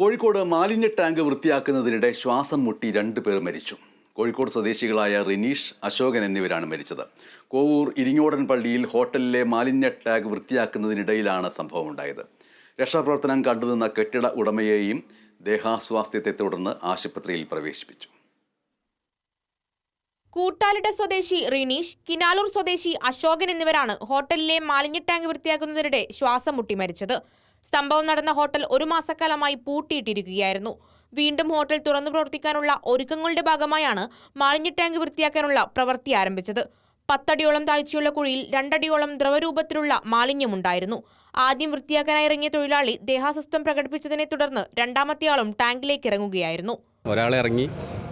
കോഴിക്കോട് മാലിന്യ ടാങ്ക് വൃത്തിയാക്കുന്നതിനിടെ ശ്വാസം മുട്ടി രണ്ടു പേർ മരിച്ചു. കോഴിക്കോട് സ്വദേശികളായ റിനീഷ് അശോകൻ എന്നിവരാണ് മരിച്ചത്. കോവൂർ ഇരിങ്ങോടൻ പള്ളിയിൽ ഹോട്ടലിലെ മാലിന്യ ടാങ്ക് വൃത്തിയാക്കുന്നതിനിടയിലാണ് സംഭവമുണ്ടായത് രക്ഷാപ്രവർത്തനം കണ്ടുനിന്ന കെട്ടിട ഉടമയെയും ദേഹാസ്വാസ്ഥ്യത്തെ തുടർന്ന് ആശുപത്രിയിൽ പ്രവേശിപ്പിച്ചു. കൂട്ടാലിട്ട സ്വദേശി റിനീഷ് കിനാലൂർ സ്വദേശി അശോകൻ എന്നിവരാണ് ഹോട്ടലിലെ മാലിന്യ ടാങ്ക് വൃത്തിയാക്കുന്നതിനിടെ ശ്വാസം മുട്ടി മരിച്ചത്. സംഭവം നടന്ന ഹോട്ടൽ ഒരു മാസക്കാലമായി പൂട്ടിയിട്ടിരിക്കുകയായിരുന്നു. വീണ്ടും ഹോട്ടൽ തുറന്നു പ്രവർത്തിക്കാനുള്ള ഒരുക്കങ്ങളുടെ ഭാഗമായാണ് മാലിന്യ ടാങ്ക് വൃത്തിയാക്കാനുള്ള പ്രവൃത്തി ആരംഭിച്ചത്. പത്തടിയോളം താഴ്ചയുള്ള കുഴിയിൽ രണ്ടടിയോളം ദ്രവരൂപത്തിലുള്ള മാലിന്യമുണ്ടായിരുന്നു. ആദ്യം വൃത്തിയാക്കാനായി ഇറങ്ങിയ തൊഴിലാളി ദേഹാസ്വസ്ഥം പ്രകടിപ്പിച്ചതിനെ തുടർന്ന് രണ്ടാമത്തെയാളും ടാങ്കിലേക്ക് ഇറങ്ങുകയായിരുന്നു. ഒരാളെ ഇറങ്ങി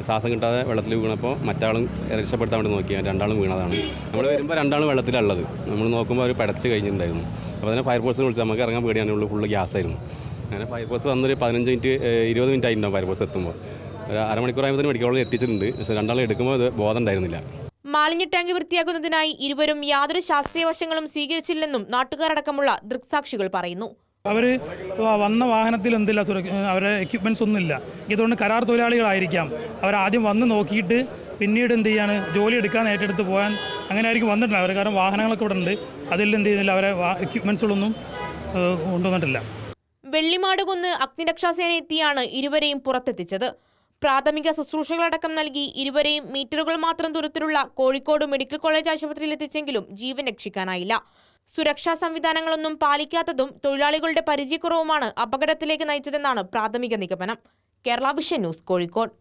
ശ്വാസം കിട്ടാതെ വെള്ളത്തിൽ വീണപ്പോൾ മറ്റാളും രക്ഷപ്പെടുത്താൻ വേണ്ടി നോക്കി രണ്ടാളും വീണതാണ്. നമ്മൾ വരുമ്പോൾ രണ്ടാളും വെള്ളത്തിലുള്ളത്. നമ്മൾ നോക്കുമ്പോൾ അവർ പടച്ച് കഴിഞ്ഞിട്ടുണ്ടായിരുന്നു. അപ്പോൾ തന്നെ ഫയർഫോഴ്സിനെ വിളിച്ച് നമുക്ക് ഇറങ്ങാൻ പേടിയാണ് ഫുൾ ഫുള്ള് ഗ്യാസായിരുന്നു അങ്ങനെ ഫയർഫോഴ്സ് വന്നൊരു പതിനഞ്ച് മിനിറ്റ് ഇരുപത് മിനിറ്റ് ആയിട്ടുണ്ടാവും ഫയർഫോഴ്സ് എത്തുമ്പോൾ ഒരു അരമണിക്കൂർ ആയപ്പോൾ മെഡിക്കൽ എത്തിച്ചിട്ടുണ്ട്. പക്ഷേ രണ്ടാളും എടുക്കുമ്പോൾ അത് ബോധം ഉണ്ടായിരുന്നില്ല. മാലിന്യ ടാങ്ക് വൃത്തിയാക്കുന്നതിനായി ഇരുവരും യാതൊരു ശാസ്ത്രീയ വശങ്ങളും സ്വീകരിച്ചില്ലെന്നും നാട്ടുകാരടക്കമുള്ള ദൃക്സാക്ഷികൾ പറയുന്നു. അവർ വന്ന വാഹനത്തിൽ എന്തില്ല സുരക്ഷ അവരുടെ എക്യുപ്മെന്റ്സ് ഒന്നുമില്ല. ഇതുകൊണ്ട് കരാർ തൊഴിലാളികളായിരിക്കാം. അവരാദ്യം വന്ന് നോക്കിയിട്ട് പിന്നീട് എന്ത് ചെയ്യാണ്? ജോലി എടുക്കാൻ ഏറ്റെടുത്ത് പോകാൻ അങ്ങനെ ആയിരിക്കും വന്നിട്ടില്ല അവർ കാരണം വാഹനങ്ങളൊക്കെ ഇവിടെ ഉണ്ട്. അതിൽ എന്ത് ചെയ്യുന്നില്ല അവരെ എക്യുപ്മെന്റ്സുകളൊന്നും ഏഹ്, കൊണ്ടുവന്നിട്ടില്ല. വെള്ളിമാട് കുന്ന് അഗ്നിരക്ഷാസേന എത്തിയാണ് ഇരുവരെയും പുറത്തെത്തിച്ചത്. പ്രാഥമിക ശുശ്രൂഷകളടക്കം നൽകി ഇരുവരെയും മീറ്ററുകൾ മാത്രം ദൂരത്തിലുള്ള കോഴിക്കോട് മെഡിക്കൽ കോളേജ് ആശുപത്രിയിൽ എത്തിച്ചെങ്കിലും ജീവൻ രക്ഷിക്കാനായില്ല. സുരക്ഷാ സംവിധാനങ്ങളൊന്നും പാലിക്കാത്തതും തൊഴിലാളികളുടെ പരിചയക്കുറവുമാണ് അപകടത്തിലേക്ക് നയിച്ചതെന്നാണ് പ്രാഥമിക നിഗമനം. Kerala vision news Kozhikode.